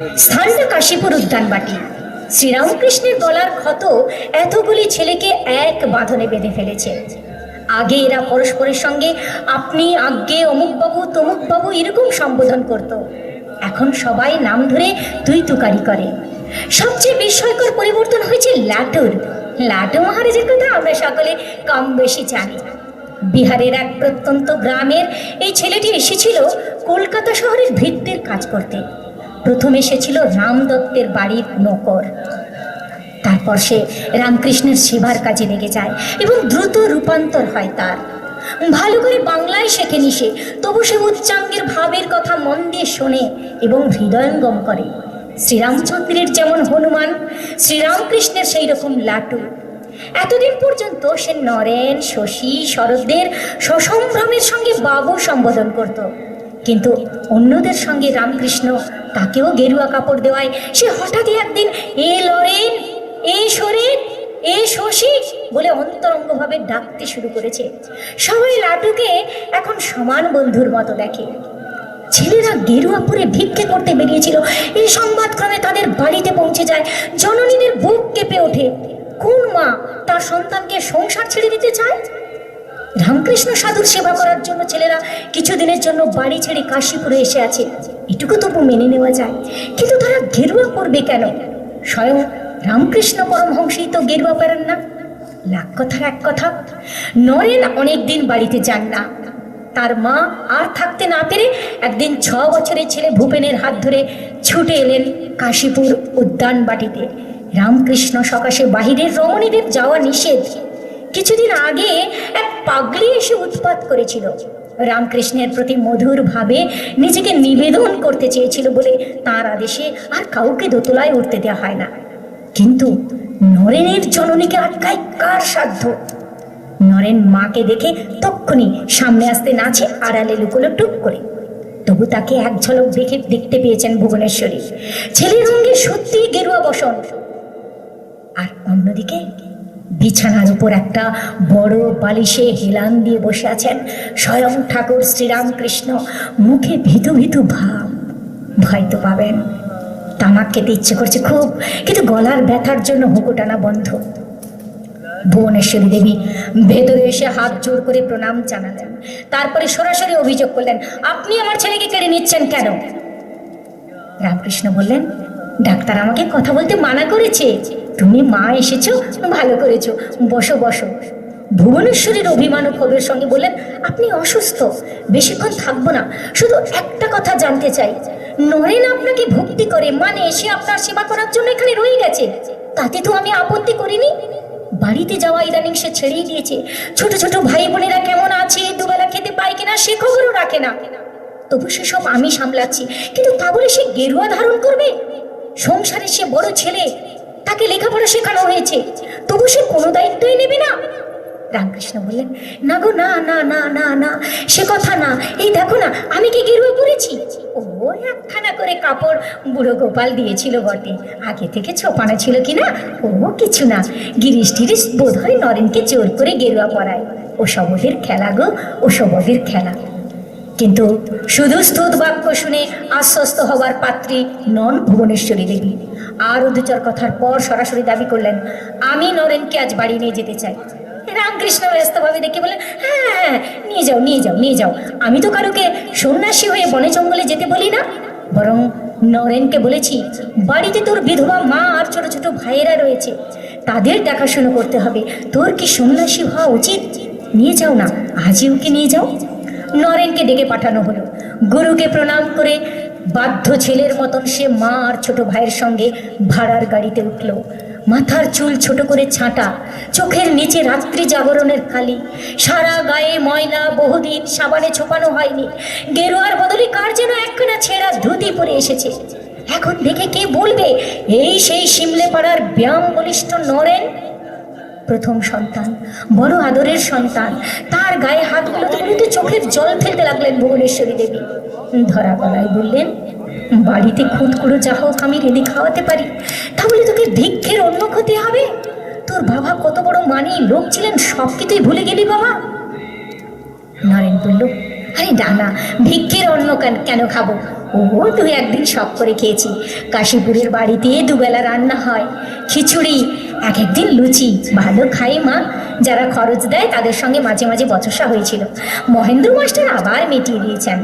স্থানটা কাশীপুর উদ্যানবাটি শ্রীরামকৃষ্ণের গলার ক্ষত এতগুলি ছেলেকে এক বাঁধনে বেঁধে ফেলেছে। আগে এরা পরস্পরের সঙ্গে আপনি, আজ্ঞে, অমুকবাবু, তমুকবাবু এরকম সম্বোধন করত। এখন সবাই নাম ধরে তুই তুকারি করে। সবচেয়ে বিস্ময়কর পরিবর্তন হয়েছে লাটুর। লাটু মহারাজের কথা আমরা সকলে কম বেশি জানি। বিহারের এক প্রত্যন্ত গ্রামের এই ছেলেটি এসেছিল কলকাতা শহরের ভিত্তির কাজ করতে। প্রথম এসেছিল রাম দত্তের বাড়ির নকর। তারপর সে রামকৃষ্ণের সেবার কাজে লেগে যায় এবং দ্রুত রূপান্তর হয় তার। ভালো করে বাংলায় শেখেনি সে, তবু সে উচ্চাঙ্গের ভাবের কথা মন দিয়ে শোনে এবং হৃদয়ঙ্গম করে। শ্রীরামচন্দ্রের যেমন হনুমান, শ্রীরামকৃষ্ণের সেই রকম লাটু। এতদিন পর্যন্ত সে নরেন, শশী, শরৎদের সসম্ভ্রমের সঙ্গে বাবু সম্বোধন করত। কিন্তু অন্যদের সঙ্গে রামকৃষ্ণ তাকেও গেরুয়া কাপড় দেওয়ায় সে হঠাৎই একদিন, এ লরেন, এ সরেন এ শশী বলে অন্তরঙ্গভাবে ডাকতে শুরু করেছে। সবাই লাটুকে এখন সমান বন্ধুর মতো দেখে। ছেলেরা গেরুয়া পরে ভিক্ষে করতে বেরিয়েছিল। এই সংবাদক্রমে তাদের বাড়িতে পৌঁছে যায়। জননীদের বুক কেঁপে ওঠে। কোন মা তার সন্তানকে সংসার ছেড়ে দিতে চায়? রামকৃষ্ণ সাধুর সেবা করার জন্য ছেলেরা কিছুদিনের জন্য বাড়ি ছেড়ে কাশীপুরে এসে আছে। এটুকু তবু মেনে নেওয়া যায়। কিন্তু তারা গেরুয়া করবে কেন? স্বয়ং রামকৃষ্ণ পরমহংসই তো গেরুয়া পরেন না। লাখ কথার এক কথা, নরেন অনেকদিন বাড়িতে যান না। তার মা আর থাকতে না পেরে একদিন ছ বছরের ছেলে ভূপেনের হাত ধরে ছুটে এলেন কাশীপুর উদ্যান বাটিতে। রামকৃষ্ণ সকাশে বাহিরের রমণীদের যাওয়া নিষেধ। কিছুদিন আগে এক পাগলি এসে উৎপাত করেছিল। রামকৃষ্ণের প্রতি মধুর ভাবে নিজেকে নিবেদন করতে চেয়েছিল বলে তার আদেশে আর কাউকে দোতলায় উঠতে দেওয়া হয় না। কিন্তু নরেনের জননীকে আটকায় কার সাধ্য? নরেন মাকে দেখে তক্ষুনি সামনে আসতে নাচে আড়ালে লুকোলো টুক করে। তবু তাকে এক ঝলক দেখে দেখতে পেয়েছেন ভুবনেশ্বরী। ছেলের রঙে সত্যি গেরুয়া বসন। আর অন্যদিকে বিছানার উপর একটা বড় বালিশে হেলান দিয়ে বসে আছেন স্বয়ং ঠাকুর শ্রীরামকৃষ্ণ। মুখে ভীতু ভীতু ভাব। ভয় তো পাবেন। তামাক খেতে ইচ্ছে করছে খুব, কিন্তু গলার ব্যথার জন্য হুকো টানা বন্ধ। ভুবনেশ্বরী দেবী ভেতরে এসে হাত জোর করে প্রণাম জানালেন। তারপরে সরাসরি অভিযোগ করলেন, আপনি আমার ছেলেকে কেড়ে নিচ্ছেন কেন? রামকৃষ্ণ বললেন, ডাক্তার আমাকে কথা বলতে মানা করেছে। তুমি মা এসেছ, ভালো করেছ। বসো বসো। ভুবনেশ্বরীর অভিমান ও ক্ষোভের সঙ্গে বললেন, আপনি অসুস্থ, বেশিক্ষণ থাকব না। শুধু একটা কথা জানতে চাই। নরেন আপনাকে ভক্তি করে মানে এসে আপনার সেবা করার জন্য এখানে রয়ে গেছে। তাতে তো আমি আপত্তি করিনি। বাড়িতে যাওয়া ইদানিং সে ছেড়েই দিয়েছে। ছোট ছোট ভাই বোনেরা কেমন আছে, দুবেলা খেতে পায় কিনা সে খবরও রাখে না। তবু সেসব আমি সামলাচ্ছি। কিন্তু তা বলে সে গেরুয়া ধারণ করবে? সংসারে সে বড় ছেলে তাকে লেখাপড়া শেখানো হয়েছে। তবু সে কোনো দায়িত্বই নেবে না। রামকৃষ্ণ বললেন, না গো, না না না না না, সে কথা না। এই দেখো না, আমি কি গেরুয়া পরেছি? ও একখানা করে কাপড় বুড়ো গোপাল দিয়েছিল বটে। আগে থেকে ছোপানো ছিল কি না? ও কিছু না। গিরিশ টিরিশ বোধ হয় নরেনকে জোর করে গেরুয়া পরায়। ও সবদের খেলা গো ও সবদের খেলা। কিন্তু শুধু স্তুত বাক্য শুনে আশ্বস্ত হবার পাত্রী নন ভুবনেশ্বরী দেবী। আর দুচার কথার পর সরাসরি দাবি করলেন, আমি নরেনকে আজ বাড়ি নিয়ে যেতে চাই। রামকৃষ্ণ ব্যস্তভাবে দেখে বলেন হ্যাঁ হ্যাঁ নিয়ে যাও নিয়ে যাও নিয়ে যাও। আমি তো কারোকে সন্ন্যাসী হয়ে বনে জঙ্গলে যেতে বলি না। বরং নরেনকে বলেছি, বাড়িতে তোর বিধবা মা আর ছোট ছোট ভাইয়েরা রয়েছে। তাদের দেখাশুনো করতে হবে। তোর কি সন্ন্যাসী হওয়া উচিত? নিয়ে যাও না, আজই ওকে নিয়ে যাও। নরেনকে ডেকে পাঠানো হলো। গুরুকে প্রণাম করে বাধ্য ছেলের মতন সে মা আর ছোট ভাইয়ের সঙ্গে ভাড়ার গাড়িতে উঠল। মাথার চুল ছোট করে ছাঁটা, চোখের নিচে রাত্রি জাগরণের খালি। সারা গায়ে ময়লা বহুদিন সাবানে ছোপানো হয়নি। গেরুয়ার বদলে কার যেন একখানা ছেঁড়া ধুতি পরে এসেছে। এখন দেখে কে বলবে, এই সেই শিমলে পাড়ার ব্যায়াম বলিষ্ঠ নরেন? প্রথম সন্তান, বড় আদরের সন্তান। তার গায়ে হাত বুলোতে চোখের জল ফেলতে লাগলেন ভুবনেশ্বরী দেবী। ধরা গলায় বললেন, বাড়িতে খুঁতকুড়ো যা হোক আমি রেঁধে খাওয়াতে পারি। তাহলে তোকে ভিক্ষের অন্য ক্ষতি হবে। তোর বাবা কত বড় মানি, লোক ছিলেন সব কি তুই ভুলে গেলি বাবা। নারেন বলল, আরে না না, ভিক্ষের অন্ন কেন কেন খাব? ও তুই একদিন শখ করে খেয়েছি। কাশীপুরের বাড়িতে দুবেলা রান্না হয়। খিচুড়ি এক একদিন লুচি, ভালো খাই মা। যারা খরচ দেয় তাদের সঙ্গে মাঝে মাঝে বচসা হয়েছিল। মহেন্দ্র মাস্টার আবার মিটিয়ে দিয়েছেন।